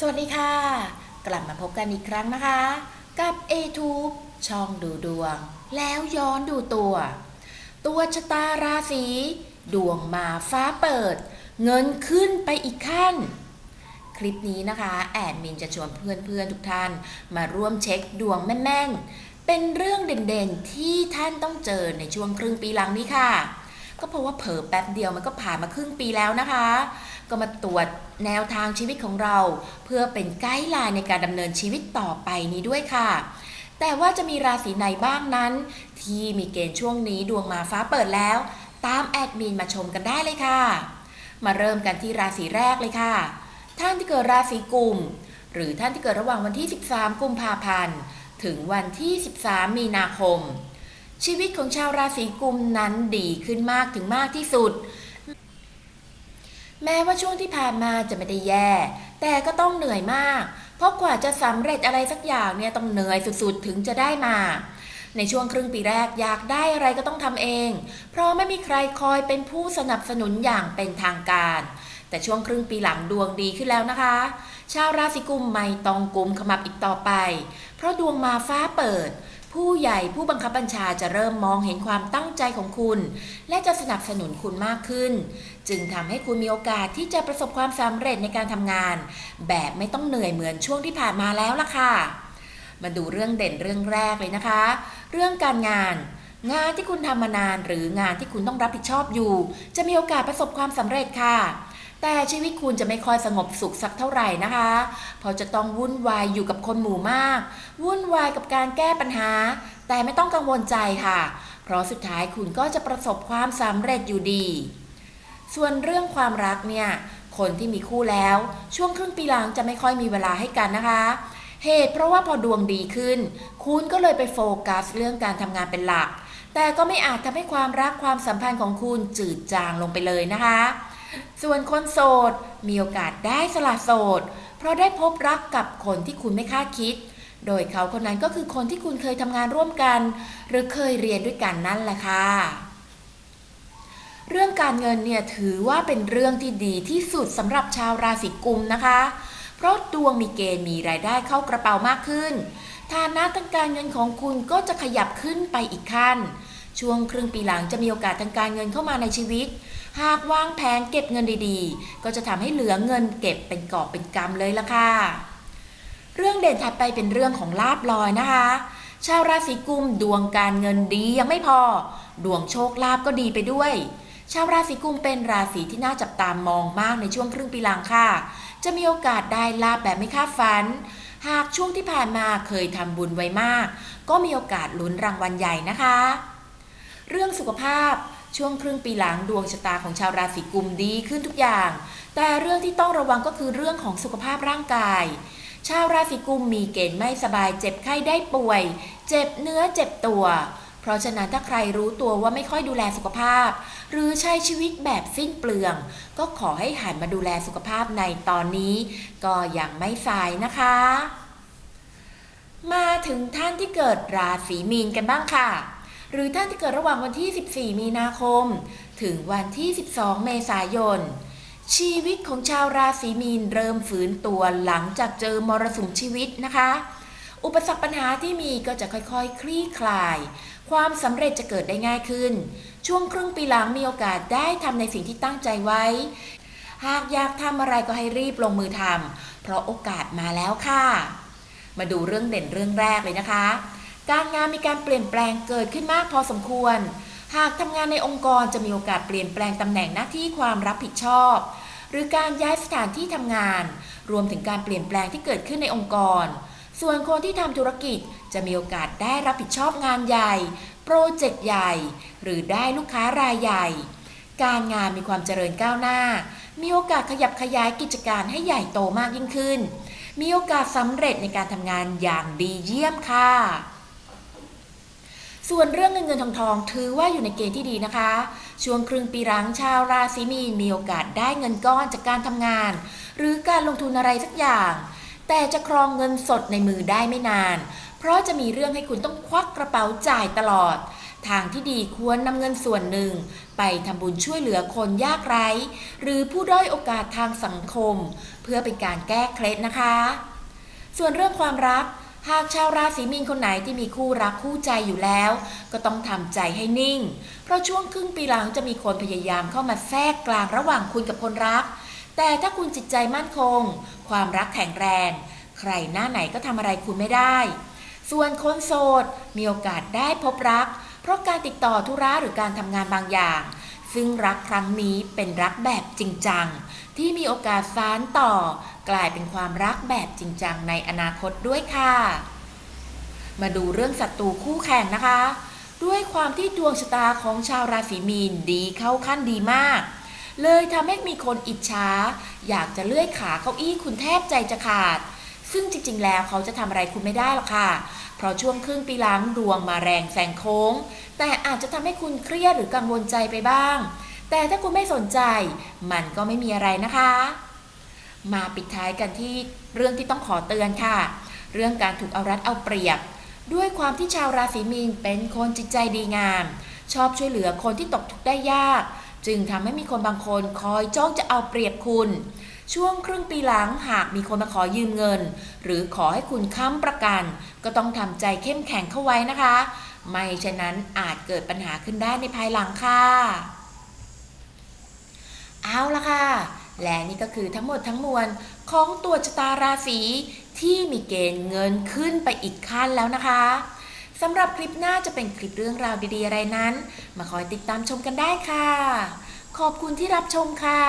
สวัสดีค่ะ กลับมาพบกันอีกครั้งนะคะ กับ a t u b e ช่องดูดวง แล้วย้อนดูตัว ตัวชะตาราศีดวงมาฟ้าเปิด เงินขึ้นไปอีกขั้น คลิปนี้นะคะ แอดมินจะชวนเพื่อนๆทุกท่าน มาร่วมเช็คดวงแม่นๆเป็นเรื่องเด่นๆที่ท่านต้องเจอในช่วงครึ่งปีหลังนี้ค่ะ ก็เพราะว่าเผลอแป๊บเดียวมันก็ผ่านมาครึ่งปีแล้วนะคะ ก็มาตรวจแนวทางชีวิตของเรา เพื่อเป็นไกด์ไลน์ในการดำเนินชีวิตต่อไปนี้ด้วยค่ะ แต่ว่าจะมีราศีไหนบ้างนั้น ที่มีเกณฑ์ช่วงนี้ดวงมาฟ้าเปิดแล้ว ตามแอดมินมาชมกันได้เลยค่ะ มาเริ่มกันที่ราศีแรกเลยค่ะ ท่านที่เกิดราศีกุมหรือท่านที่เกิดระหว่างวันที่ 13 กุมภาพันธ์ ถึงวันที่ 13 มีนาคม ชีวิตของชาวราศีกุมนั้นดีขึ้นมากถึงมากที่สุด แม้ว่าช่วงที่ผ่านมาจะไม่ได้แย่ แต่ก็ต้องเหนื่อยมาก เพราะกว่าจะสำเร็จอะไรสักอย่างเนี่ยต้องเหนื่อยสุดๆ ถึงจะได้มา ในช่วงครึ่งปีแรกอยากได้อะไรก็ต้องทำเอง เพราะไม่มีใครคอยเป็นผู้สนับสนุนอย่างเป็นทางการ แต่ช่วงครึ่งปีหลังดวงดีขึ้นแล้วนะคะ ชาวราศีกุมไม่ต้องกุมขมับอีกต่อไป เพราะดวงมาฟ้าเปิด ผู้ใหญ่ผู้บังคับบัญชาจะเริ่มมองเห็นความตั้งใจของคุณ และจะสนับสนุนคุณมากขึ้น จึงทำให้คุณมีโอกาสที่จะประสบความสำเร็จในการทำงาน แบบไม่ต้องเหนื่อยเหมือนช่วงที่ผ่านมาแล้วล่ะค่ะ มาดูเรื่องเด่นเรื่องแรกเลยนะคะ เรื่องการงาน งานที่คุณทำมานานหรืองานที่คุณต้องรับผิดชอบอยู่ จะมีโอกาสประสบความสำเร็จค่ะ แต่ชีวิตคุณจะไม่ค่อยสงบสุขสักเท่าไหร่นะคะ เพราะจะต้องวุ่นวายอยู่กับคนหมู่มาก วุ่นวายกับการแก้ปัญหา แต่ไม่ต้องกังวลใจค่ะ เพราะสุดท้ายคุณก็จะประสบความสำเร็จอยู่ดี ส่วนเรื่องความรักเนี่ย คนที่มีคู่แล้ว ช่วงครึ่งปีหลังจะไม่ค่อยมีเวลาให้กันนะคะ เหตุเพราะว่าพอดวงดีขึ้น คุณก็เลยไปโฟกัสเรื่องการทำงานเป็นหลัก แต่ก็ไม่อาจทำให้ความรักความสัมพันธ์ของคุณจืดจางลงไปเลยนะคะ ส่วนคนโสดมีโอกาสได้สละโสด เพราะได้พบรักกับคนที่คุณไม่คาดคิด โดยเขาคนนั้นก็คือคนที่คุณเคยทำงานร่วมกัน หรือเคยเรียนด้วยกันนั่นแหละค่ะเรื่องการเงินเนี่ยถือว่าเป็นเรื่องที่ดีที่สุดสำหรับชาวราศีกุมนะคะ เพราะดวงมีเกณฑ์มีรายได้เข้ากระเป๋ามากขึ้น ฐานะทางการเงินของคุณก็จะขยับขึ้นไปอีกขั้น ช่วงครึ่งปีหลังจะมีโอกาสทางการเงินเข้ามาในชีวิต หากวางแผนเก็บเงินดีๆ ก็จะทำให้เหลือเงินเก็บเป็นกอบเป็นกำเลยละค่ะ เรื่องเด่นถัดไปเป็นเรื่องของลาบลอยนะคะ ชาวราศีกุมดวงการเงินดียังไม่พอ ดวงโชคลาภก็ดีไปด้วยชาวราศีกุมเป็นราศีที่น่าจับตามองมากในช่วงครึ่งปีหลังค่ะ จะมีโอกาสได้ลาบแบบไม่คาดฝัน หากช่วงที่ผ่านมาเคยทำบุญไว้มาก ก็มีโอกาสลุ้นรางวัลใหญ่นะคะ เรื่องสุขภาพช่วงครึ่งปีหลังดวงชะตาของชาวราศีกุมดีขึ้นทุกอย่าง แต่เรื่องที่ต้องระวังก็คือเรื่องของสุขภาพร่างกาย ชาวราศีกุมมีเกณฑ์ไม่สบายเจ็บไข้ได้ป่วย เจ็บเนื้อเจ็บตัว เพราะฉะนั้นถ้าใครรู้ตัวว่าไม่ค่อยดูแลสุขภาพ หรือใช้ชีวิตแบบสิ้นเปลือง ก็ขอให้หันมาดูแลสุขภาพในตอนนี้ ก็ยังไม่สายนะคะ มาถึงท่านที่เกิดราศีมีนกันบ้างค่ะ หรือท่านที่เกิดระหว่างวันที่ 14 มีนาคม ถึงวันที่ 12 เมษายน ชีวิตของชาวราศีมีนเริ่มฝืนตัวหลังจากเจอมรสุมชีวิตนะคะ อุปสรรคปัญหาที่มีก็จะค่อยๆ คลี่คลาย ความสำเร็จจะเกิดได้ง่ายขึ้น ช่วงครึ่งปีหลังมีโอกาสได้ทำในสิ่งที่ตั้งใจไว้ หากอยากทำอะไรก็ให้รีบลงมือทำเพราะโอกาสมาแล้วค่ะ มาดูเรื่องเด่นเรื่องแรกเลยนะคะ การงานมีการเปลี่ยนแปลงเกิดขึ้นมากพอสมควร หากทำงานในองค์กรจะมีโอกาสเปลี่ยนแปลงตำแหน่งหน้าที่ความรับผิดชอบ หรือการย้ายสถานที่ทำงาน รวมถึงการเปลี่ยนแปลงที่เกิดขึ้นในองค์กร ส่วนคนที่ทำธุรกิจจะมีโอกาสได้รับผิดชอบงานใหญ่ โปรเจกต์ใหญ่ หรือได้ลูกค้ารายใหญ่ การงานมีความเจริญก้าวหน้า มีโอกาสขยับขยายกิจการให้ใหญ่โตมากยิ่งขึ้น มีโอกาสสำเร็จในการทำงานอย่างดีเยี่ยมค่ะ ส่วนเรื่องเงินเงินทองทองถือว่าอยู่ในเกณฑ์ที่ดีนะคะ ช่วงครึ่งปีหลังชาวราศีมีนมีโอกาสได้เงินก้อนจากการทำงาน หรือการลงทุนอะไรสักอย่าง แต่จะครองเงินสดในมือได้ไม่นาน เพราะจะมีเรื่องให้คุณต้องควักกระเป๋าจ่ายตลอด ทางที่ดีควรนำเงินส่วนหนึ่ง ไปไปทำบุญช่วยเหลือคนยากไร้ หรือผู้ด้อยโอกาสทางสังคม เพื่อเป็นการแก้เคล็ดนะคะ ส่วนเรื่องความรัก หากชาวราศีมีนคนไหนที่มีคู่รักคู่ใจอยู่แล้ว ก็ต้องทำใจให้นิ่ง เพราะช่วงครึ่งปีหลังจะมีคนพยายามเข้ามาแทรกกลางระหว่างคุณกับคนรัก แต่ถ้าคุณจิตใจมั่นคง ความรักแข็งแรง ใครหน้าไหนก็ทำอะไรคุณไม่ได้ ส่วนคนโสดมีโอกาสได้พบรัก เพราะการติดต่อธุระหรือการทำงานบางอย่าง ซึ่งรักครั้งนี้เป็นรักแบบจริงจัง ที่มีโอกาสสานต่อ กลายเป็นความรักแบบจริงจังในอนาคตด้วยค่ะ มาดูเรื่องศัตรูคู่แข่งนะคะ ด้วยความที่ดวงชะตาของชาวราศีมีนดีเข้าขั้นดีมาก เลยทำให้มีคนอิจฉาอยากจะเลื่อยขาเก้าอี้คุณแทบใจจะขาด ซึ่งจริงๆ แล้วเขาจะทำอะไรคุณไม่ได้หรอกค่ะ เพราะช่วงครึ่งปีหลังดวงมาแรงแซงโค้ง แต่อาจจะทำให้คุณเครียดหรือกังวลใจไปบ้าง แต่ถ้าคุณไม่สนใจ มันก็ไม่มีอะไรนะคะ มาปิดท้ายกันที่เรื่องที่ต้องขอเตือนค่ะ เรื่องการถูกเอารัดเอาเปรียบ ด้วยความที่ชาวราศีมีนเป็นคนจิตใจดีงาม ชอบช่วยเหลือคนที่ตกทุกข์ได้ยาก จึงทำให้มีคนบางคนคอยจ้องจะเอาเปรียบคุณ ช่วงครึ่งปีหลังหากมีคนมาขอยืมเงิน หรือขอให้คุณค้ำประกัน ก็ต้องทำใจเข้มแข็งเข้าไว้นะคะ ไม่เช่นนั้นอาจเกิดปัญหาขึ้นได้ในภายหลังค่ะ เอาละค่ะ และนี่ก็คือทั้งหมดทั้งมวลของตัวชะตาราศีที่มีเกณฑ์เงินขึ้นไปอีกขั้นแล้วนะคะสำหรับคลิปหน้าจะเป็นคลิปเรื่องราวดีๆอะไรนั้น มาคอยติดตามชมกันได้ค่ะ ขอบคุณที่รับชมค่ะ